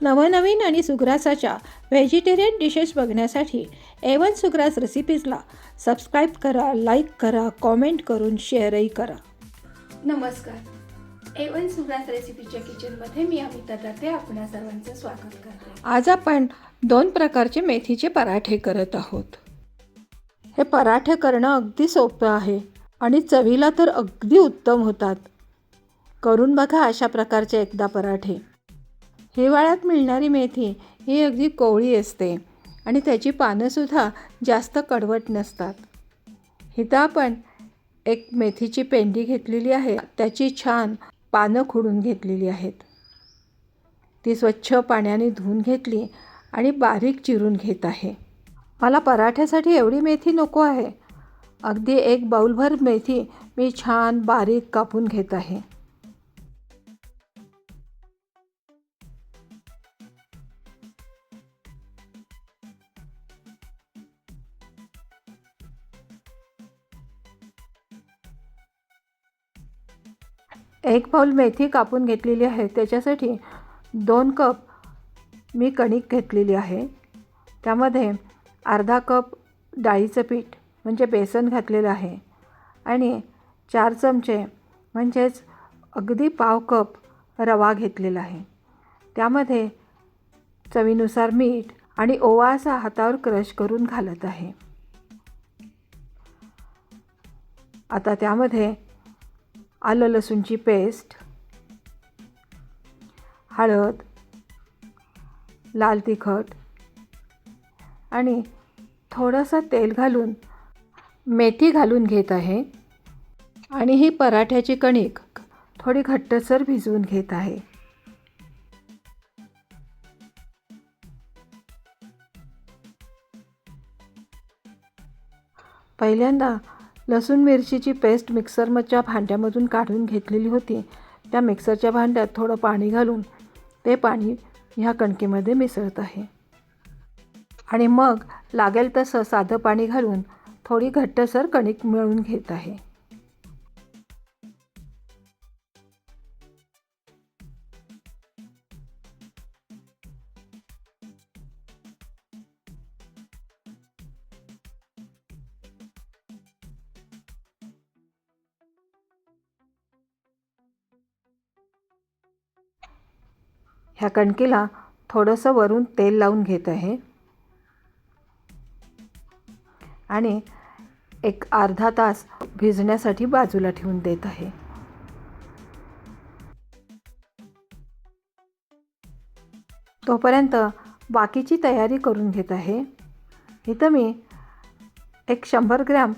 नवनवीन आणि सुग्रासाच्या व्हेजिटेरियन डिशेस बघण्यासाठी एवन सुग्रास रेसिपीजला सबस्क्राईब करा लाईक करा कॉमेंट करून शेअरही करा. नमस्कार. एवन सुग्रास रेसिपीच्या किचनमध्ये मी अमिता दाते आपणा सर्वांचं स्वागत करते. आज आपण दोन प्रकारचे मेथीचे पराठे करत आहोत. हे पराठे करणं अगदी सोपं आहे आणि चवीला तर अगदी उत्तम होतात. करून बघा अशा प्रकारचे एकदा पराठे. हिवाळ्यात मिळणारी मेथी ही अगदी कोवळी असते आणि त्याची पानंसुद्धा जास्त कडवट नसतात. इथं आपण एक मेथीची पेंडी घेतलेली आहे. त्याची छान पानं खुडून घेतलेली आहेत. ती स्वच्छ पाण्याने धुवून घेतली आणि बारीक चिरून घेत आहे. मला पराठ्यासाठी एवढी मेथी नको आहे. अगदी एक बाऊलभर मेथी मी छान बारीक कापून घेत आहे. एक पाऊल मेथी कापून घेतलेली आहे. त्याच्यासाठी दोन कप मी कणिक घेतलेली आहे. त्यामध्ये अर्धा कप डाळीचं पीठ म्हणजे बेसन घातलेलं आहे. आणि चार चमचे म्हणजेच अगदी पाव कप रवा घेतलेला आहे. त्यामध्ये चवीनुसार मीठ आणि ओवा असा हातावर क्रश करून घालत आहे. आता त्यामध्ये आलं लसूणची पेस्ट हळद लाल तिखट आणि थोडंसं तेल घालून मेथी घालून घेत आहे आणि ही पराठ्याची कणिक थोडी घट्टसर भिजवून घेत आहे. पहिल्यांदा लसूण मिरचीची पेस्ट मिक्सरच्या भांड्यामधून काढून घेतलेली होती. त्या मिक्सरच्या भांड्यात थोडं पाणी घालून ते पाणी ह्या कणकेमध्ये मिसळत आहे. आणि मग लागेल तसं साधं पाणी घालून थोडी घट्टसर कणिक मिळवून घेत आहे. ह्या कणकेला थोडंसं वरून तेल लावून घेत आहे. आणि एक अर्धा तास भिजण्यासाठी बाजूला ठेवून देत आहे. तोपर्यंत बाकीची तयारी करून घेत आहे. इथं मी एक शंभर ग्रॅम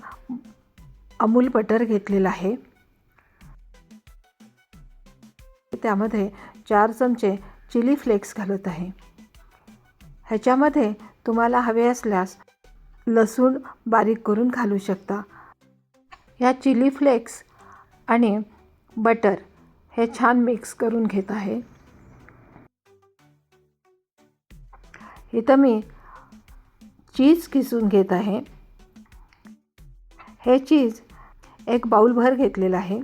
अमूल बटर घेतलेलं आहे. त्यामध्ये चार चमचे चिली फ्लेक्स घालत आहे. ह्याच्यामध्ये तुम्हाला हवे असल्यास लसूण बारीक करून घालू शकता. ह्या चिली फ्लेक्स आणि बटर हे छान मिक्स करून घेत आहे. इथं मी चीज किसून घेत आहे. हे चीज एक बाऊलभर घेतलेलं आहे.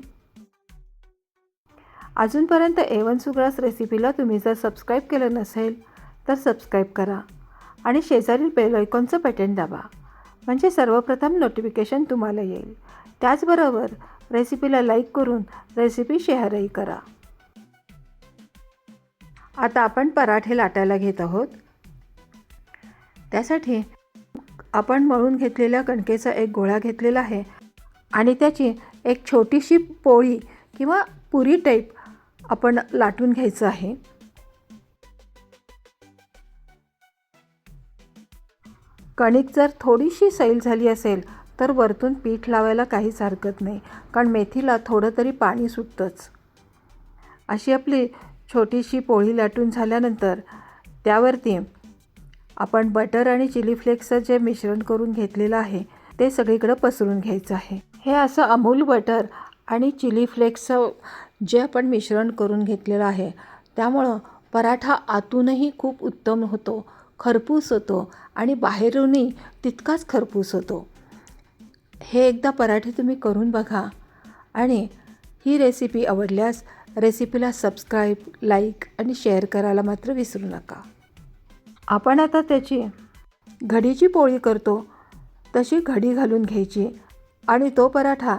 अजूनपर्यंत एवन सुग्रास रेसिपीला तुम्ही जर सबस्क्राईब केलं नसेल तर सबस्क्राईब करा आणि शेजारील बेल आयकॉनचं दाबा. म्हणजे सर्वप्रथम नोटिफिकेशन तुम्हाला येईल. त्याचबरोबर रेसिपीला लाईक करून रेसिपी शेअरही करा. आता आपण पराठे लाटायला घेत आहोत. त्यासाठी आपण मळून घेतलेल्या कणकेचा एक गोळा घेतलेला आहे आणि त्याची एक छोटीशी पोळी किंवा पुरी टाईप आपण लाटून घ्यायचं आहे. कणिक जर थोडीशी सैल झाली असेल तर वरतून पीठ लावायला काहीच हरकत नाही कारण मेथीला थोडं तरी पाणी सुटतंच. अशी आपली छोटीशी पोळी लाटून झाल्यानंतर त्यावरती आपण बटर आणि चिली फ्लेक्सचं जे मिश्रण करून घेतलेलं आहे ते सगळीकडं पसरून घ्यायचं आहे. हे असं अमूल बटर आणि चिली फ्लेक्सचं जे आपण मिश्रण करून घेतलेलं आहे. त्यामुळं पराठा आतूनही खूप उत्तम होतो खरपूस होतो आणि बाहेरूनही तितकाच खरपूस होतो. हे एकदा पराठे तुम्ही करून बघा आणि ही रेसिपी आवडल्यास रेसिपीला सबस्क्राईब लाईक आणि शेअर करायला मात्र विसरू नका. आपण आता त्याची घडीची पोळी करतो. तशी घडी घालून घ्यायची आणि तो पराठा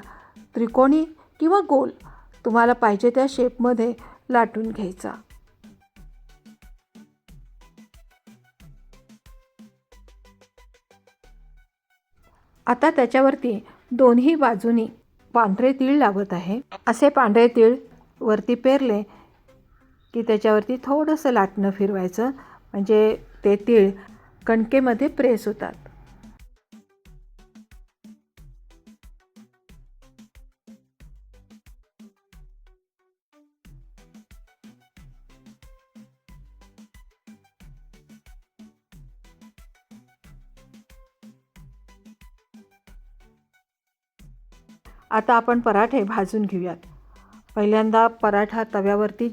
त्रिकोणी किंवा गोल तुम्हाला पाहिजे त्या शेपमध्ये लाटून घ्यायचा. आता त्याच्यावरती दोन्ही बाजूनी पांढरे तीळ लावत आहे. असे पांढरे तीळ वरती पेरले की त्याच्यावरती थोडंसं लाटणं फिरवायचं. म्हणजे ते तीळ कणकेमध्ये प्रेस होतात. आता आपण पराठे भाजून घेऊयात. पहिल्यांदा पराठा तव्यावरती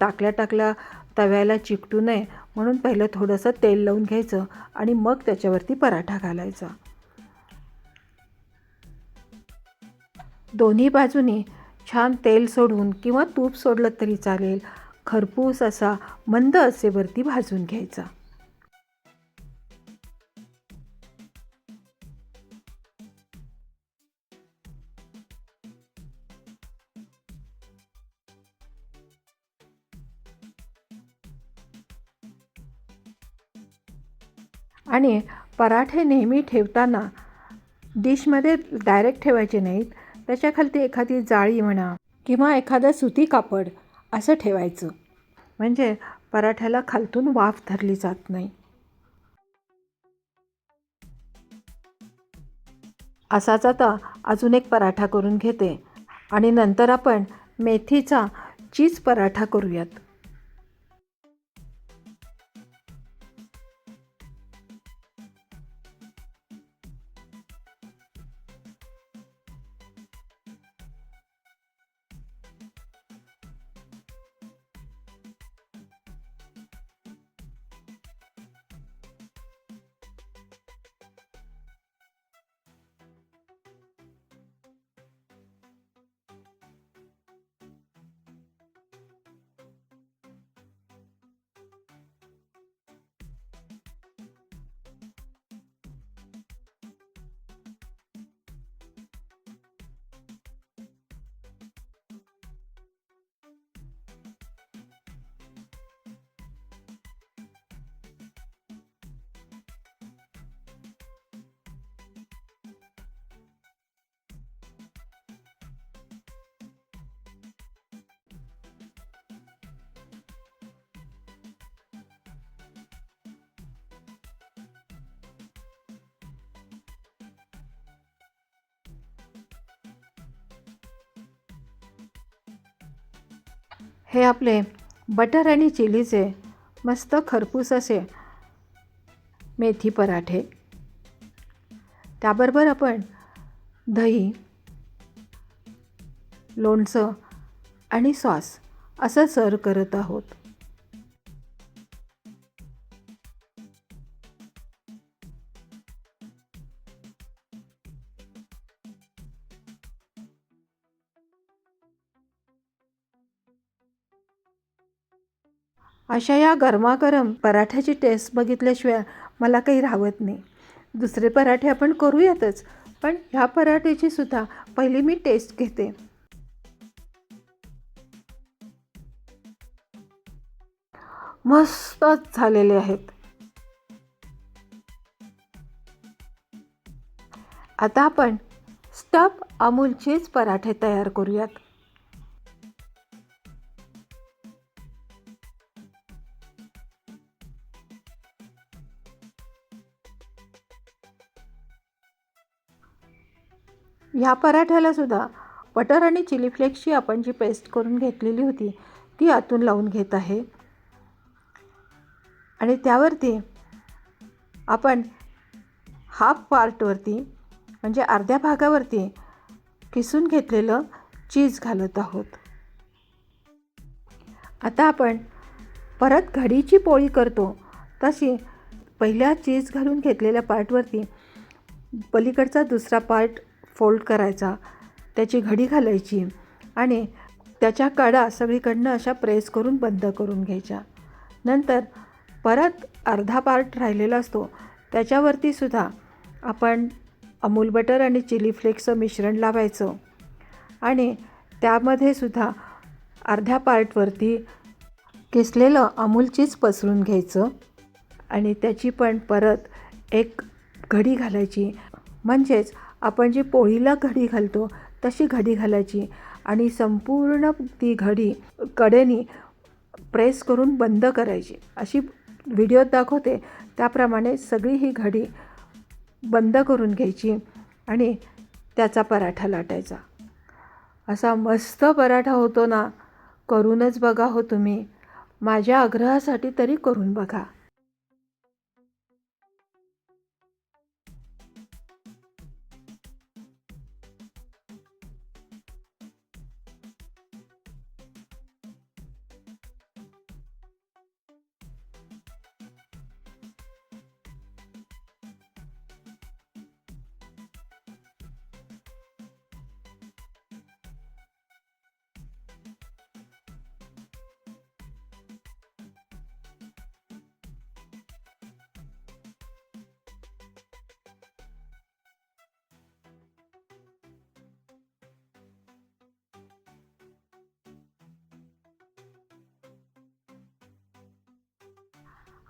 टाकल्या टाकल्या तव्याला चिकटू नये म्हणून पहिलं थोडंसं तेल लावून घ्यायचं आणि मग त्याच्यावरती पराठा घालायचा. दोन्ही बाजूनी छान तेल सोडून किंवा तूप सोडलं तरी चालेल. खरपूस असा मंद असेवरती भाजून घ्यायचा. आणि पराठे नेहमी ठेवताना डिशमध्ये डायरेक्ट ठेवायचे नाहीत. त्याच्याखालती एखादी जाळी म्हणा किंवा एखादं सुती कापड असं ठेवायचं. म्हणजे पराठ्याला खालतून वाफ धरली जात नाही. असाच आता अजून एक पराठा करून घेते. आणि नंतर आपण मेथीचा चीज पराठा करूयात. हे आपले बटर आणि चिलीचे मस्त खरपूस असे मेथी पराठे. त्याबरोबर आपण दही लोणचं आणि सॉस असं सर्व करत आहोत. अशा या गरमागरम पराठ्याची टेस्ट बघितल्याशिवाय मला काही राहत नाही. दुसरे पराठे आपण करूयातच पण ह्या पराठ्याची सुद्धा पहिली मी टेस्ट घेते. मस्तच झालेले आहेत. आता आपण स्टफ अमूलचेच पराठे तयार करूयात. ह्या पराठ्याला सुद्धा बटर आणि चिली फ्लेक्सची आपण जी पेस्ट करून घेतलेली होती ती आतून लावून घेत आहे. आणि त्यावरती आपण हाफ पार्टवरती म्हणजे अर्ध्या भागावरती किसून घेतलेलं चीज घालत आहोत. आता आपण परत घडीची पोळी करतो. तशी पहिल्या चीज घालून घेतलेल्या पार्टवरती पलीकडचा दुसरा पार्ट फोल्ड करायचा त्याची घडी घालायची आणि त्याच्या कडा सगळीकडनं अशा प्रेस करून बंद करून घ्यायच्या. नंतर परत अर्धा पार्ट राहिलेला असतो त्याच्यावरती सुद्धा आपण अमूल बटर आणि चिली फ्लेक्सचं मिश्रण लावायचं आणि त्यामध्ये सुद्धा अर्ध्या पार्टवरती किसलेलं अमूल चीज पसरून घ्यायचं आणि त्याची पण परत एक घडी घालायची. म्हणजेच आपण जी पोळीला घडी घालतो तशी घडी घालायची. आणि संपूर्ण ती घडी कडेनी प्रेस करून बंद करायची. अशी व्हिडिओत दाखवते. त्याप्रमाणे सगळी ही घडी बंद करून घ्यायची आणि त्याचा पराठा लाटायचा. असा मस्त पराठा होतो ना करूनच बघा हो तुम्ही. माझ्या आग्रहासाठी तरी करून बघा.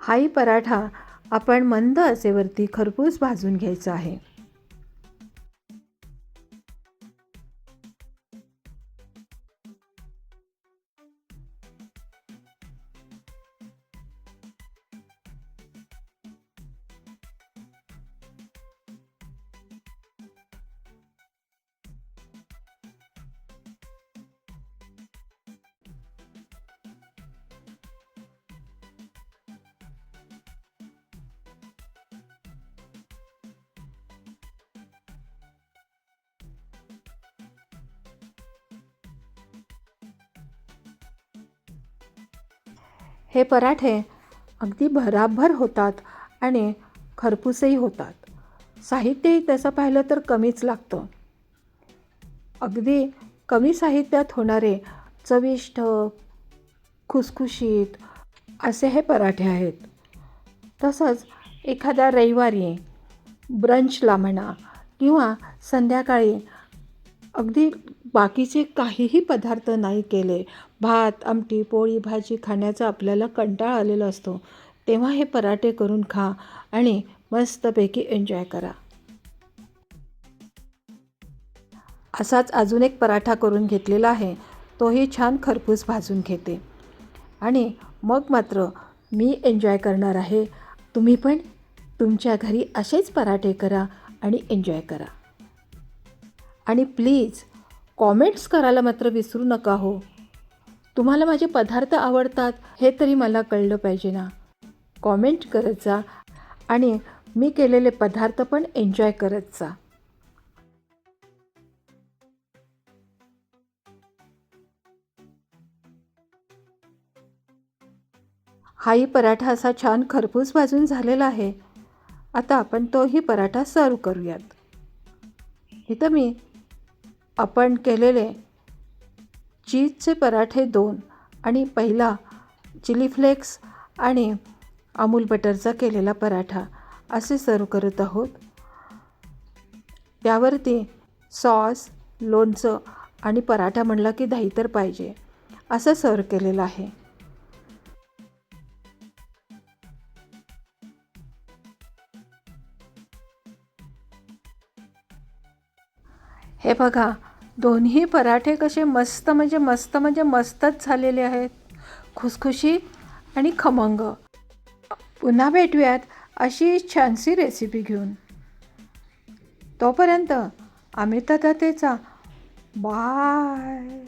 हाही पराठा आपण मंद आचेवरती खरपूस भाजून घ्यायचा आहे. हे पराठे अगदी भराभर होतात आणि खरपूसही होतात. साहित्यही तसं पाहिलं तर कमीच लागतं. अगदी कमी साहित्यात होणारे चविष्ट खुसखुशीत असे हे पराठे आहेत. तसंच एखाद्या रविवारी ब्रंचला म्हणा किंवा संध्याकाळी अगदी बाकीचे काहीही पदार्थ नाही केले. भात आमटी पोळी भाजी खाण्याचा आपल्याला कंटाळ आलेला असतो. तेव्हा हे पराठे करून खा आणि मस्तपैकी एन्जॉय करा. असाच अजून एक पराठा करून घेतलेला आहे. तोही छान खरपूस भाजून घेते. आणि मग मात्र मी एन्जॉय करणार आहे. तुम्ही पण तुमच्या घरी असेच पराठे करा आणि एन्जॉय करा. आणि प्लीज कॉमेंट्स करायला मात्र विसरू नका हो. तुम्हाला माझे पदार्थ आवडतात हे तरी मला कळलं पाहिजे ना. कॉमेंट करत जा आणि मी केलेले पदार्थ पण एन्जॉय करत जा. हाही पराठा असा छान खरपूस भाजून झालेला आहे. आता आपण तोही पराठा सर्व करूयात. इथं मी आपण केलेले चीजचे पराठे दोन आणि पहिला चिली फ्लेक्स आणि अमूल बटरचा केलेला पराठा असे सर्व करत आहोत. त्यावरती सॉस लोणचं आणि पराठा म्हणला की दही तर पाहिजे असं सर्व केलेलं आहे. हे बघा दोन्ही पराठे कसे मस्त म्हणजे मस्त म्हणजे मस्तच झालेले आहेत. खुसखुशीत आणि खमंग. पुन्हा भेटूयात अशी छानशी रेसिपी घेऊन. तोपर्यंत अमिता दत्तेचा बाय